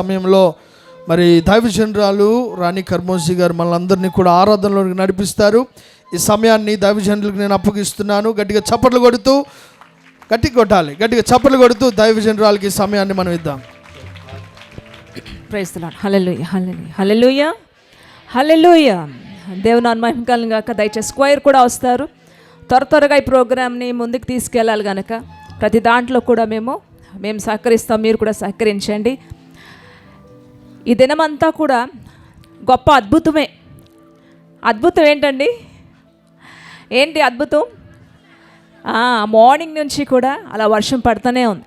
సమయంలో మరి దైవజనరాలు రాణి కర్మోసి గారు మనందరినీ కూడా ఆరాధనలోకి నడిపిస్తారు. ఈ సమయాన్ని దైవజనులకు నేను అప్పగిస్తున్నాను. గట్టిగా చప్పట్లు కొడుతూ గట్టిగా కొట్టాలి. గట్టిగా చప్పట్లు కొడుతూ దైవజనరాలకి ఈ సమయాన్ని మనం ఇద్దాం. ప్రైజ్ లాడ్ హల్లెలూయ హల్లెలూయ దేవుని అనుమహింకాలను దయచేసి స్క్వైర్ కూడా వస్తారు. త్వర త్వరగా ఈ ప్రోగ్రామ్ని ముందుకు తీసుకెళ్ళాలి కనుక ప్రతి దాంట్లో కూడా మేము మేము సహకరిస్తాం. మీరు కూడా సహకరించండి. ఈ దినమంతా కూడా గొప్ప అద్భుతమే. అద్భుతం ఏంటండి? ఏంటి అద్భుతం? మార్నింగ్ నుంచి కూడా అలా వర్షం పడుతూనే ఉంది.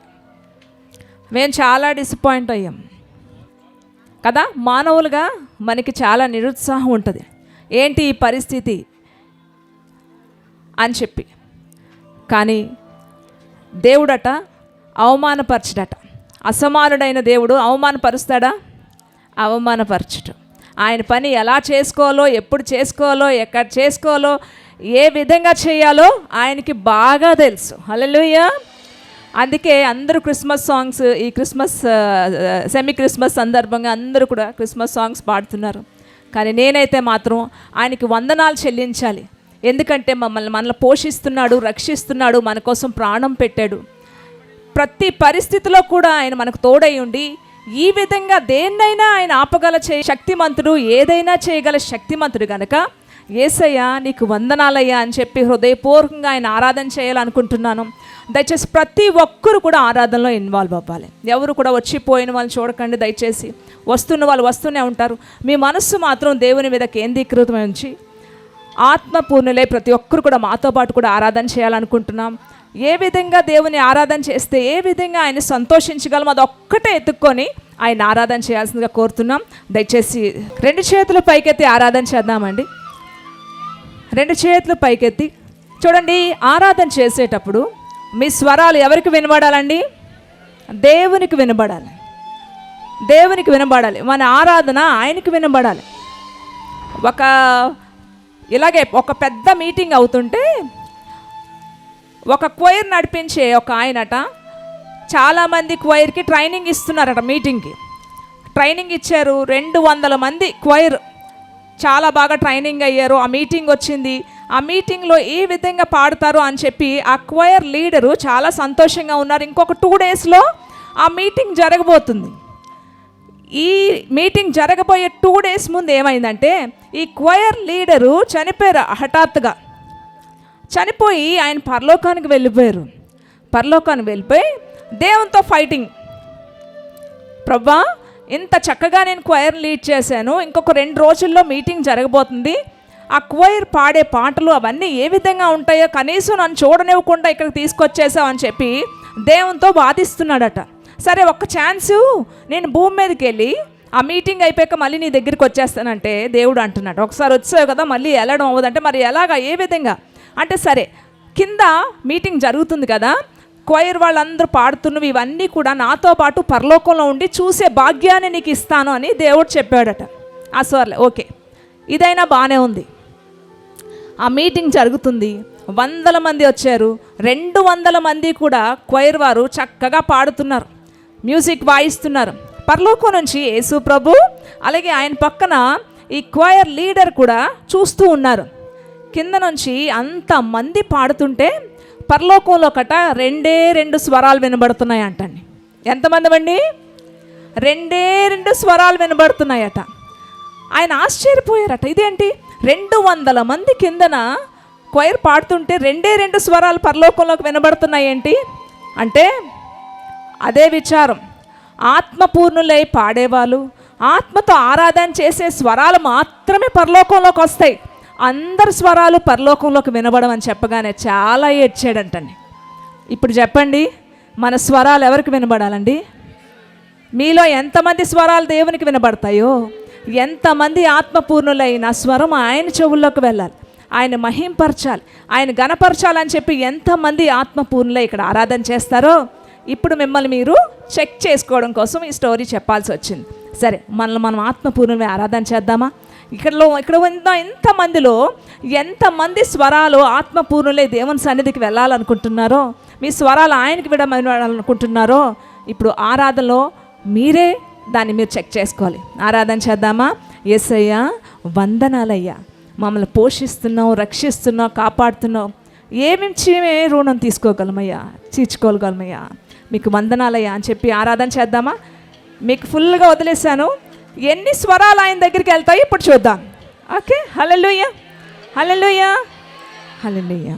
మేము చాలా డిసప్పాయింట్ అయ్యాం. కదా? మానవులుగా మనకి చాలా నిరుత్సాహం ఉంటుంది. ఏంటి ఈ పరిస్థితి? అని చెప్పి. కానీ దేవుడట అవమానపరచడట. అసమానుడైన దేవుడు అవమానపరుస్తాడా? అవమానపరచడం ఆయన పని ఎలా చేసుకోవాలో ఎప్పుడు చేసుకోవాలో ఎక్కడ చేసుకోవాలో ఏ విధంగా చేయాలో ఆయనకి బాగా తెలుసు. హల్లెలూయా. అందుకే అందరూ క్రిస్మస్ సాంగ్స్ ఈ క్రిస్మస్ సెమీ క్రిస్మస్ సందర్భంగా అందరూ కూడా క్రిస్మస్ సాంగ్స్ పాడుతున్నారు. కానీ నేనైతే మాత్రం ఆయనకి వందనాలు చెల్లించాలి. ఎందుకంటే మమ్మల్ని మనల్ని పోషిస్తున్నాడు రక్షిస్తున్నాడు మన కోసం ప్రాణం పెట్టాడు. ప్రతి పరిస్థితిలో కూడా ఆయన మనకు తోడై ఉండి ఈ విధంగా దేన్నైనా ఆయన ఆపగల చే శక్తిమంతుడు ఏదైనా చేయగల శక్తిమంతుడు గనక ఏసయ్య నీకు వందనాలయ్యా అని చెప్పి హృదయపూర్వకంగా ఆయన ఆరాధన చేయాలనుకుంటున్నాను. దయచేసి ప్రతి ఒక్కరు కూడా ఆరాధనలో ఇన్వాల్వ్ అవ్వాలి. ఎవరు కూడా వచ్చిపోయిన వాళ్ళు చూడకండి దయచేసి. వస్తున్న వాళ్ళు వస్తూనే ఉంటారు. మీ మనస్సు మాత్రం దేవుని మీద కేంద్రీకృతమై ఉంచి ఆత్మపూర్ణులై ప్రతి ఒక్కరు కూడా మాతో పాటు కూడా ఆరాధన చేయాలనుకుంటున్నాం. ఏ విధంగా దేవుని ఆరాధన చేస్తే ఏ విధంగా ఆయన సంతోషించగలం అది ఒక్కటే ఎత్తుక్కొని ఆయన ఆరాధన చేయాల్సిందిగా కోరుతున్నాం. దయచేసి రెండు చేతులు పైకెత్తి ఆరాధన చేద్దామండి. రెండు చేతులు పైకెత్తి చూడండి ఆరాధన చేసేటప్పుడు మీ స్వరాలు ఎవరికి వినబడాలండి? దేవునికి వినబడాలి. దేవునికి వినబడాలి. మన ఆరాధన ఆయనకి వినబడాలి. ఒక ఇలాగే ఒక పెద్ద మీటింగ్ అవుతుంటే ఒక క్వైర్ నడిపించే ఒక ఆయనట. చాలామంది క్వైర్కి ట్రైనింగ్ ఇస్తున్నారట మీటింగ్కి. ట్రైనింగ్ ఇచ్చారు రెండు వందల మంది క్వైర్. చాలా బాగా ట్రైనింగ్ అయ్యారు. ఆ మీటింగ్ వచ్చింది. ఆ మీటింగ్లో ఏ విధంగా పాడతారు అని చెప్పి ఆ క్వైర్ లీడరు చాలా సంతోషంగా ఉన్నారు. ఇంకొక టూ డేస్లో ఆ మీటింగ్ జరగబోతుంది. ఈ మీటింగ్ జరగబోయే టూ డేస్ ముందు ఏమైందంటే ఈ క్వైర్ లీడరు చనిపోయారు హఠాత్తుగా. చనిపోయి ఆయన పరలోకానికి వెళ్ళిపోయారు. పరలోకానికి వెళ్ళిపోయి దేవునితో ఫైటింగ్ ప్రభా ఇంత చక్కగా నేను క్వైర్ లీడ్ చేశాను. ఇంకొక రెండు రోజుల్లో మీటింగ్ జరగబోతుంది. ఆ క్వైర్ పాడే పాటలు అవన్నీ ఏ విధంగా ఉంటాయో కనీసం నన్ను చూడనివ్వకుండా ఇక్కడికి తీసుకొచ్చేసావు అని చెప్పి దేవునితో బాధిస్తున్నాడట సరే ఒక్క ఛాన్సు నేను భూమి మీదకి వెళ్ళి ఆ మీటింగ్ అయిపోయాక మళ్ళీ నీ దగ్గరికి వచ్చేస్తానంటే దేవుడు అంటున్నాడు. ఒకసారి వచ్చావు కదా మళ్ళీ వెళ్ళడం అవ్వదంటే మరి ఎలాగా? ఏ విధంగా? అంటే సరే కింద మీటింగ్ జరుగుతుంది కదా క్వైర్ వాళ్ళందరూ పాడుతున్నవి ఇవన్నీ కూడా నాతో పాటు పరలోకంలో ఉండి చూసే భాగ్యాన్ని నీకు ఇస్తాను అని దేవుడు చెప్పాడట. ఆ సర్లే ఓకే ఇదైనా బాగానే ఉంది. ఆ మీటింగ్ జరుగుతుంది వందల మంది వచ్చారు రెండు వందల మంది కూడా క్వైర్ వారు చక్కగా పాడుతున్నారు మ్యూజిక్ వాయిస్తున్నారు. పరలోకం నుంచి యేసు ప్రభు అలాగే ఆయన పక్కన ఈ క్వైర్ లీడర్ కూడా చూస్తూ ఉన్నారు. కింద నుంచి అంతమంది పాడుతుంటే పరలోకంలో కట రెండే రెండు స్వరాలు వినబడుతున్నాయి అంటండి ఎంతమంది అండి రెండే రెండు స్వరాలు వినబడుతున్నాయట. ఆయన ఆశ్చర్యపోయారట. ఇదేంటి? రెండు వందల మంది కిందన క్వైర్ పాడుతుంటే రెండే రెండు స్వరాలు పరలోకంలోకి వినబడుతున్నాయి ఏంటి అంటే అదే విచారం. ఆత్మపూర్ణులై పాడేవాళ్ళు ఆత్మతో ఆరాధన చేసే స్వరాలు మాత్రమే పరలోకంలోకి వస్తాయి. అందరి స్వరాలు పరలోకంలోకి వినబడమని చెప్పగానే చాలా ఏడ్చాడంటండి ఇప్పుడు చెప్పండి మన స్వరాలు ఎవరికి వినబడాలండి? మీలో ఎంతమంది స్వరాలు దేవునికి వినబడతాయో ఎంతమంది ఆత్మపూర్ణులైన స్వరం ఆయన చెవుల్లోకి వెళ్ళాలి ఆయన మహింపరచాలి ఆయన గణపరచాలని చెప్పి ఎంతమంది ఆత్మపూర్ణులై ఇక్కడ ఆరాధన చేస్తారో ఇప్పుడు మిమ్మల్ని మీరు చెక్ చేసుకోవడం కోసం ఈ స్టోరీ చెప్పాల్సి వచ్చింది. సరే మనల్ని మనం ఆత్మపూర్ణమే ఆరాధన చేద్దామా? ఇక్కడలో ఇక్కడ ఉన్న ఎంతమందిలో ఎంతమంది స్వరాలు ఆత్మపూర్ణులే దేవుని సన్నిధికి వెళ్ళాలనుకుంటున్నారో మీ స్వరాలు ఆయనకి విడమనుకుంటున్నారో ఇప్పుడు ఆరాధనలో మీరే దాన్ని మీరు చెక్ చేసుకోవాలి. ఆరాధన చేద్దామా? ఎస్ఐయా వందనాలయ్యా. మమ్మల్ని పోషిస్తున్నావు రక్షిస్తున్నావు కాపాడుతున్నావు. ఏమించి రుణం తీసుకోగలమయ్యా? తీర్చుకోగలమయ్యా మీకు వందనాలయ్యా అని చెప్పి ఆరాధన చేద్దామా? మీకు ఫుల్గా వదిలేశాను. ఎన్ని స్వరాలు ఆయన దగ్గరికి వెళ్తాయి ఇప్పుడు చూద్దాం. ఓకే? హలలుయ హలలుయ హలలుయ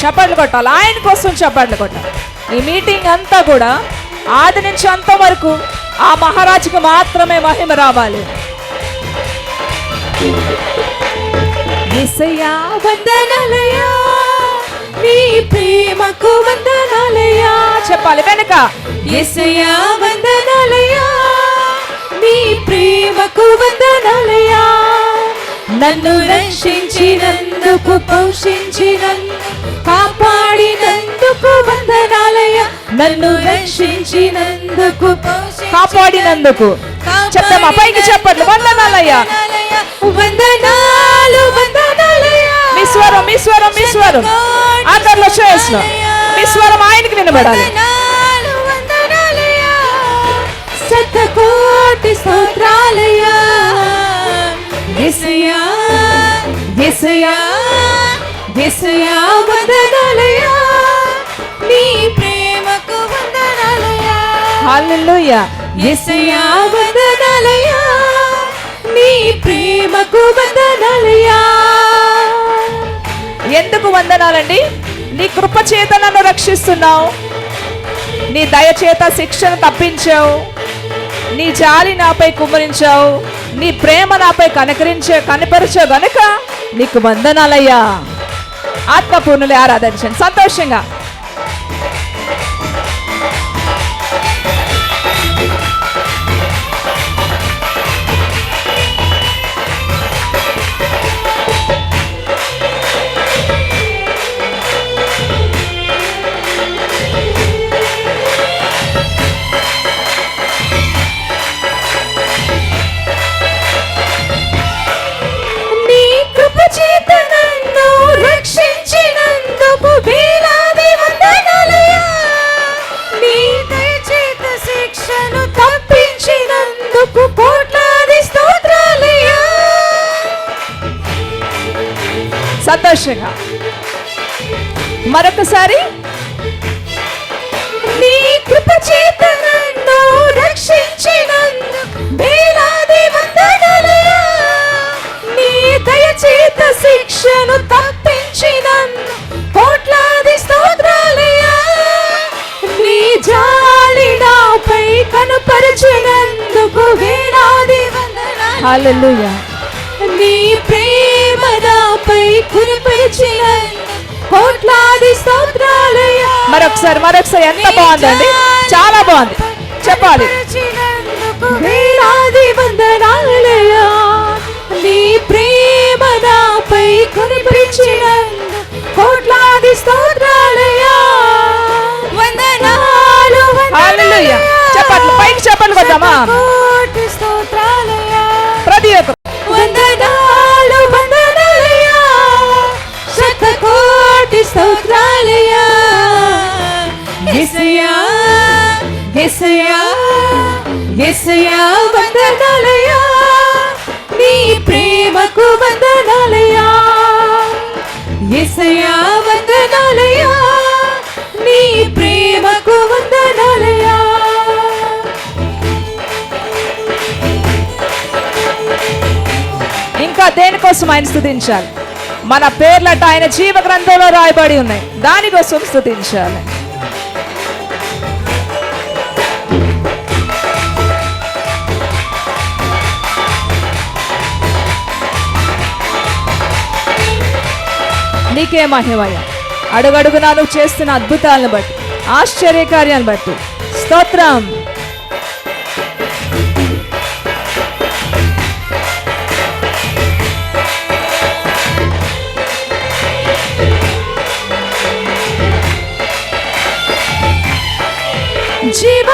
చప్పట్లు కొట్టాలి. ఆయన కోసం చప్పట్లు కొట్టాలి. ఈ మీటింగ్ అంతా కూడా ఆది నుంచి అంత వరకు ఆ మహారాజుకి మాత్రమే మహిమ రావాలి. యేసయ్యా వందనాలయ్యా నీ ప్రేమకు వందనాలయా. చెప్పాలి వెనక. యేసయ్యా వందనాలయ్యా నీ ప్రేమకు వందనాలయ్యా నన్ను రక్షించినందుకు పోషించినందుకు కాపాడినందుకు వందనాలయ్యా. నన్ను రక్షించినందుకు కాపాడినందుకు. చెప్తామా పైకి చెప్పట్లు వందనాలయ్యా. వందనాలు వందనాలయ్యా. మీ స్వరం మీ స్వరం మీ స్వరం అందరిలో శ్రేయస్సు. మీ స్వరం ఆయనకి వినబడాలి శతకోటి స్తోత్రాలయ్యా నీ ప్రేమకు హల్లెలూయా నీ ప్రేమకు ఎందుకు వందనాలండి? నీ కృప చేత నన్ను రక్షిస్తున్నావు. నీ దయ చేత శిక్షను తప్పించావు. నీ జాలి నాపై కుమ్మరించావు. నీ ప్రేమ నాపై కనకరించే కనపరిచావు గనుక నీకు వందనాలయ్యా. ఆత్మపూర్ణులే ఆరాధించండి. సంతోషంగా. సంతోషంగా. మరొకసారి నీ కృప చేత నన్ను రక్షించినందుకు వేలాది వందనాలయ్యా నీ దయ చేత శిక్షను తప్పించినందు కోట్లాది స్తోత్రాలయ్యా. నీ జాలి నాపై కనుపరిచినందుకు వేలాది వందనాలు. హల్లెలూయా. కోట్లాది స్తోత్రాలయ్యా. మరొకసారి మరొకసారి ఎంత బాగుందండి? చాలా బాగుంది. చెప్పాలి. వేలాది వందనాలయ్యా. నీ ప్రేమ నాపై కురిపించినందు కోట్లాది స్తోత్రాలయ్యా. వందనాలు హల్లెలూయా. చెప్పట్లు పైకి చెప్పట్లు కొద్దామా యేసయ్యా యేసయ్యా వందనాలయ్యా. నీ ప్రేమకు వందనాలయా ఎసయా వందనాలయా నీ ప్రేమకు వందనాలయా ఇంకా దేనికోసం ఆయన స్థుతించాలి మన పేర్లట ఆయన జీవ గ్రంథంలో రాయబడి ఉన్నాయి. దానికోసం స్థుతించాలి నీకే మహిమయ్యా. అడుగడుగునా నువ్వు చేస్తున్న అద్భుతాలను బట్టి ఆశ్చర్యకార్యాలను బట్టి. స్తోత్రం. జీవ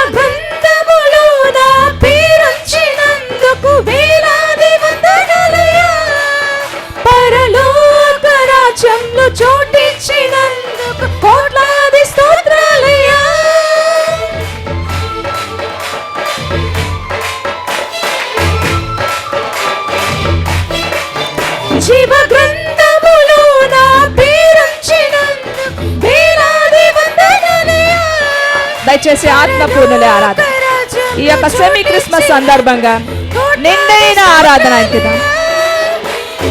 యొక్క సెమీ క్రిస్మస్ సందర్భంగా. నిండైన ఆరాధన అంకితం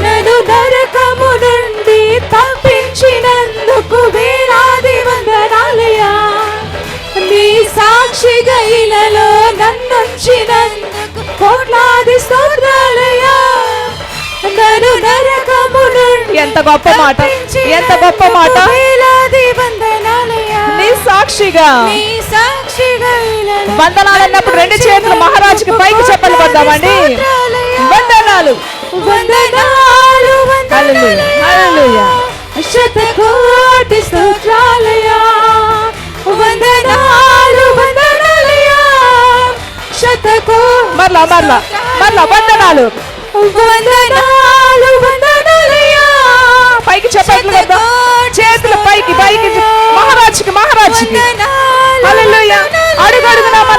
నన్ను నరకము నుండి తప్పించినందుకు వేలాది వందనాలయా నీ సాక్షిగా ఇలలో నన్నుంచినందుకు కోట్లాది స్తోత్రాలయా నన్ను నరకము నుండి ఎంత గొప్ప మాట ఎంత గొప్ప మాట. వేలాది వందనాలయ్యా. నీ సాక్షిగా. నీ ఇలాలో వందనాలు అన్నప్పుడు రెండు చేతులు మహారాజుకి పైకి చెప్పలు పడ్డామండి. వందనాలు. వందనాలు శతకోటి స్తోత్రాలయా. వందనాలు వందనాలయా. శతకో మరలా మరలా మరలా వందనాలు. వందనాలు వందనాలయా. పైకి చెప్పట్లు కదా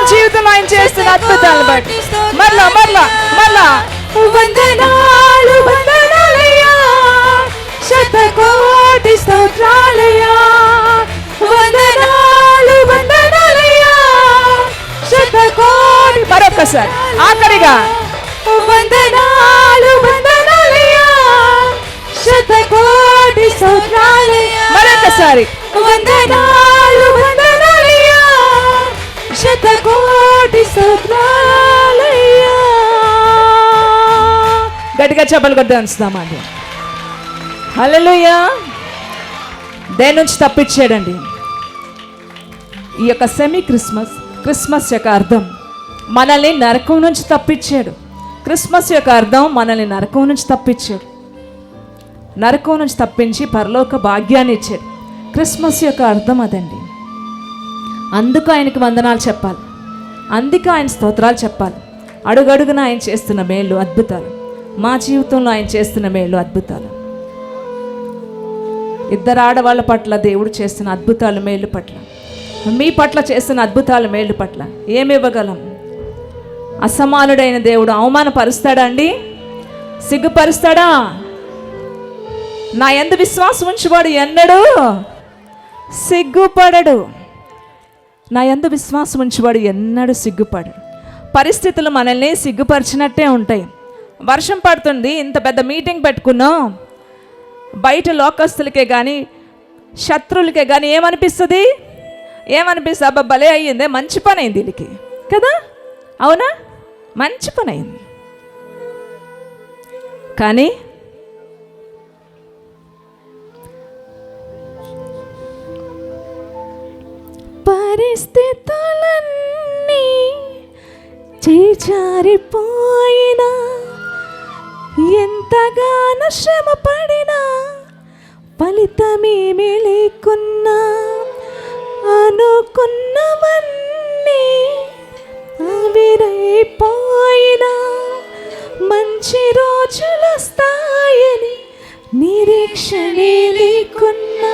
జీవితంలో ఆయన చేస్తున్న అద్భుతాలు బట్టి. మరలా మరలా మరలా వందనాలు వందనాలయ్యా. శతకోటి స్తోత్రాలయ్యా. వందనాలు వందనాలయ్యా. శతకోటి మరొకసారి ఆఖరిగా. వందనాలు వందనాలయ్యా. శతకోటి స్తోత్రాలయ్యా. మరొకసారి వందనాలు శతకోటి స్తోత్రాలయ్యా గట్టిగా చెప్పలు కొద్ది ఉంచుదామండి హల్లెలూయా. దేని నుంచి తప్పించాడండి ఈ యొక్క సెమీ క్రిస్మస్ క్రిస్మస్ యొక్క అర్థం మనల్ని నరకం నుంచి తప్పించాడు. క్రిస్మస్ యొక్క అర్థం మనల్ని నరకం నుంచి తప్పించాడు. నరకం నుంచి తప్పించి పరలోక భాగ్యాన్ని ఇచ్చాడు. క్రిస్మస్ యొక్క అర్థం అదండి. అందుకు ఆయనకి వందనాలు చెప్పాలి. అందుకు ఆయన స్తోత్రాలు చెప్పాలి. అడుగడుగున ఆయన చేస్తున్న మేలు అద్భుతాలు. మా జీవితంలో ఆయన చేస్తున్న మేలు అద్భుతాలు. ఇద్దరు ఆడవాళ్ళ పట్ల దేవుడు చేస్తున్న అద్భుతాలు మేలు పట్ల. మీ పట్ల చేస్తున్న అద్భుతాలు మేలు పట్ల ఏమివ్వగలం అసమానుడైన దేవుడు అవమానపరుస్తాడా అండి సిగ్గుపరుస్తాడా? నా ఎందు విశ్వాసం ఉంచువాడు ఎన్నడూ సిగ్గుపడడు. నా ఎందు విశ్వాసం ఉంచువాడు ఎన్నడూ సిగ్గుపడడు పరిస్థితులు మనల్ని సిగ్గుపరిచినట్టే ఉంటాయి. వర్షం పడుతుంది ఇంత పెద్ద మీటింగ్ పెట్టుకున్నాం. బయట లోకస్తులకే కానీ శత్రువులకే కానీ ఏమనిపిస్తుంది? ఏమనిపిస్తుంది? అబ్బా భలే అయ్యిందే మంచి పని అయింది వీళ్ళకి. కదా? అవునా? మంచి పని అయింది. కానీ పరిస్థితులన్నీ చేచారిపోయినా ఎంతగానో శ్రమ పడినా ఫలితమేమీ లేకున్నా అనుకున్నవన్నీ ఆవిరైపోయినా మంచి రోజులు వస్తాయని నిరీక్షణే లేకున్నా.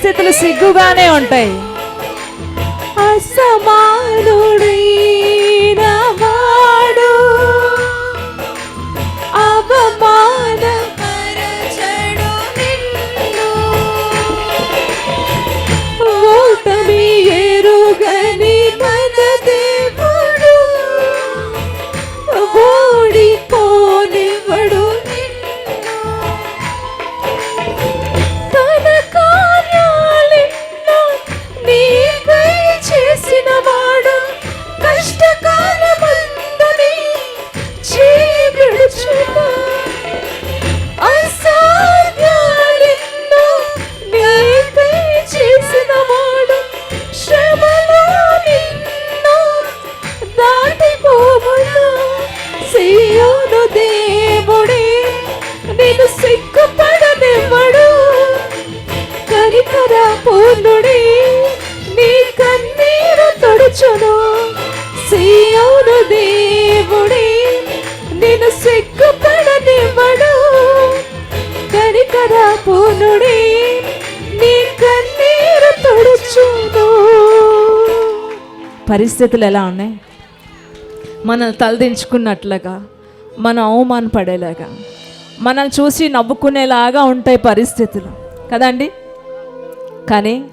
పరిస్థితులు సిగ్గుగానే ఉంటాయి. పరిస్థితులు ఎలా ఉన్నాయి? మనల్ని తలదించుకున్నట్లుగా మనం అవమానపడేలాగా మనల్ని చూసి నవ్వుకునేలాగా ఉంటాయి పరిస్థితులు. కదండి? కానీ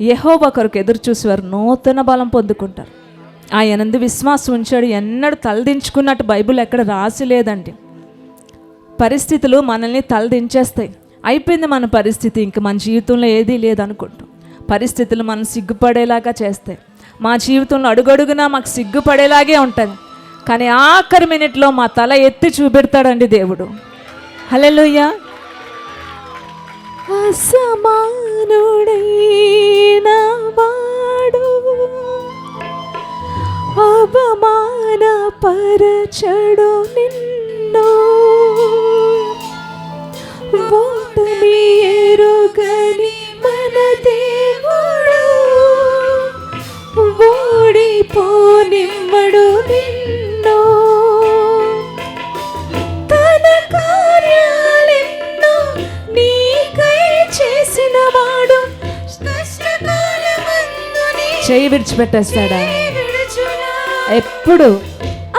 యెహోవా ఒకరికి ఎదురు చూసేవారు నూతన బలం పొందుకుంటారు. ఆయనందు విశ్వాసం ఉంచాడు. ఎన్నడూ తలదించుకున్నట్టు బైబిల్ ఎక్కడ రాసి లేదండి. పరిస్థితులు మనల్ని తలదించేస్తాయి. అయిపోయింది మన పరిస్థితి. ఇంక మన జీవితంలో ఏదీ లేదనుకుంటాం. పరిస్థితులు మనం సిగ్గుపడేలాగా చేస్తాయి. మా జీవితంలో అడుగడుగునా మాకు సిగ్గుపడేలాగే ఉంటుంది. కానీ ఆఖరి మినిట్లో మా తల ఎత్తి చూపెడతాడండి దేవుడు. హలోయ అసమానుడైన వాడు అవమాన పరచడు నిన్ను. చేయి విడిచిపెట్టేస్తాడా. ఎప్పుడు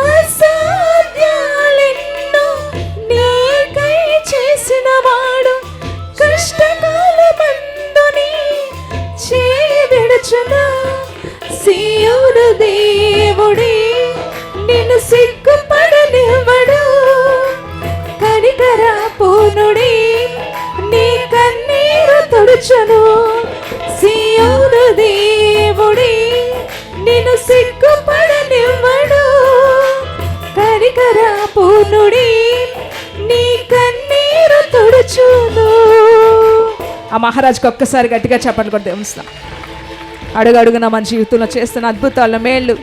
అసాధ్యాలెన్నో నీకై చేసిన మహారాజుకి ఒక్కసారి గట్టిగా చెప్పండి కూడా దేవుస్తాం అడుగడుగున మన జీవితంలో చేస్తున్న అద్భుతాల మేళ్ళు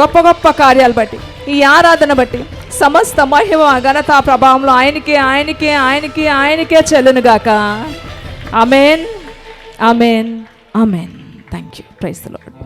గొప్ప గొప్ప కార్యాలు బట్టి ఈ ఆరాధన బట్టి సమస్త మహిమ ఘనత ప్రభావంలో ఆయనకే ఆయనకే ఆయనకే ఆయనకే చెల్లునుగాక amen amen amen thank you praise Lord